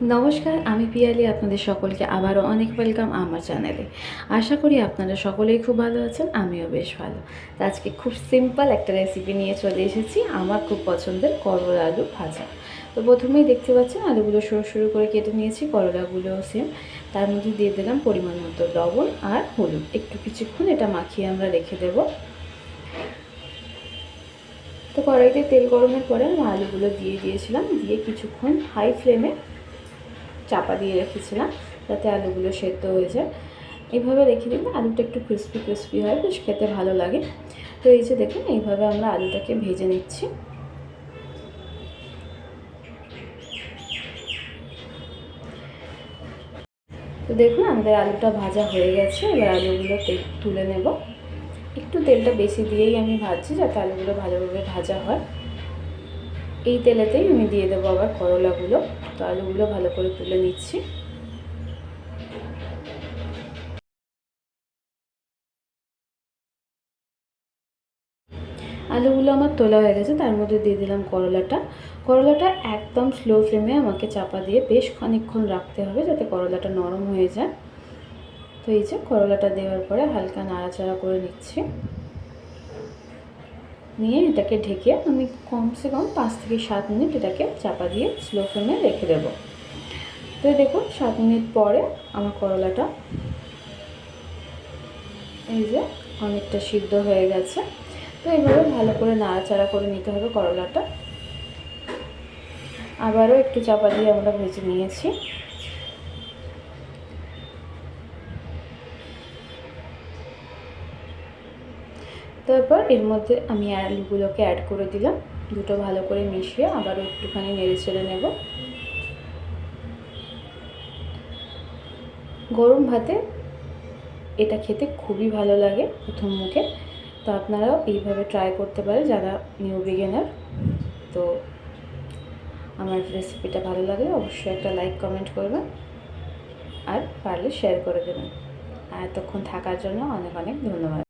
নমস্কার, আমি পিয়ালি, আপনাদের সকলকে আবারও অনেক ওয়েলকাম আমার চ্যানেলে আশা করি আপনারা সকলেই খুব ভালো আছেন, আমিও বেশ ভালো। আজকে খুব সিম্পল একটা রেসিপি নিয়ে চলে এসেছি, আমার খুব পছন্দের করলা আলু ভাজা। তো প্রথমেই দেখতে পাচ্ছেন, আলুগুলো সরু সরু করে কেটে নিয়েছি, করলাগুলো সেম তার মধ্যে দিয়ে দিলাম পরিমাণ মতো লবণ আর হলুদ। একটু কিছুক্ষণ এটা মাখিয়ে আমরা রেখে দেবো। তো কড়াইতে তেল গরমের পরে আমি আলুগুলো দিয়ে দিয়েছিলাম, দিয়ে কিছুক্ষণ হাই ফ্লেমে চাপা দিয়ে রেখেছিলাম যাতে আলুগুলো সেদ্ধ হয়ে যায়। এইভাবে রেখে দিলে আলুটা একটু ক্রিস্পি ক্রিস্পি হয়, বেশ খেতে ভালো লাগে। তো এই যে দেখুন, এইভাবে আমরা আলুটাকে ভেজে নিচ্ছি। তো দেখুন, আমাদের আলুটা ভাজা হয়ে গেছে, এবার আলুগুলো তেল নেব। একটু তেলটা বেশি দিয়েই আমি ভাজছি, যাতে আলুগুলো ভালোভাবে ভাজা হয়। এই তেলেতেই আমি দিয়ে দেবো আবার করলাগুলো। তো আলুগুলো ভালো করে তুলে নিচ্ছি। আলুগুলো আমার তোলা হয়ে গেছে, তার মধ্যে দিয়ে দিলাম করলাটা। করলাটা একদম স্লো ফ্লেমে আমাকে চাপা দিয়ে বেশ খানিকক্ষণ রাখতে হবে যাতে করলাটা নরম হয়ে যায়। তো এই যে করলাটা দেওয়ার পরে হালকা নাড়াচাড়া করে নিচ্ছি। নিয়ে এটাকে ঢেকে আমি কমসে কম পাঁচ থেকে সাত মিনিট এটাকে চাপা দিয়ে স্লো ফ্লেমে রেখে দেবো। তো দেখুন, সাত মিনিট পরে আমার করলাটা এই যে অনেকটা সিদ্ধ হয়ে গেছে। তো এইভাবে ভালো করে নাড়াচাড়া করে নিতে হবে করলাটা। আবারও একটু চাপা দিয়ে আমরা ভেজে নিয়েছি। তারপর এর মধ্যে আমি আলুগুলোকে অ্যাড করে দিলাম। দুটো ভালো করে মিশিয়ে আবারও একটুখানি নেড়ে ছেড়ে নেব। গরম ভাতে এটা খেতে খুবই ভালো লাগে প্রথম মুখে। তো আপনারাও এইভাবে ট্রাই করতে পারে যারা নিউ বিগিনার তো আমার রেসিপিটা ভালো লাগলে অবশ্যই একটা লাইক কমেন্ট করবেন আর পারলে শেয়ার করে দেবেন। আর এতক্ষণ থাকার জন্য অনেক অনেক ধন্যবাদ।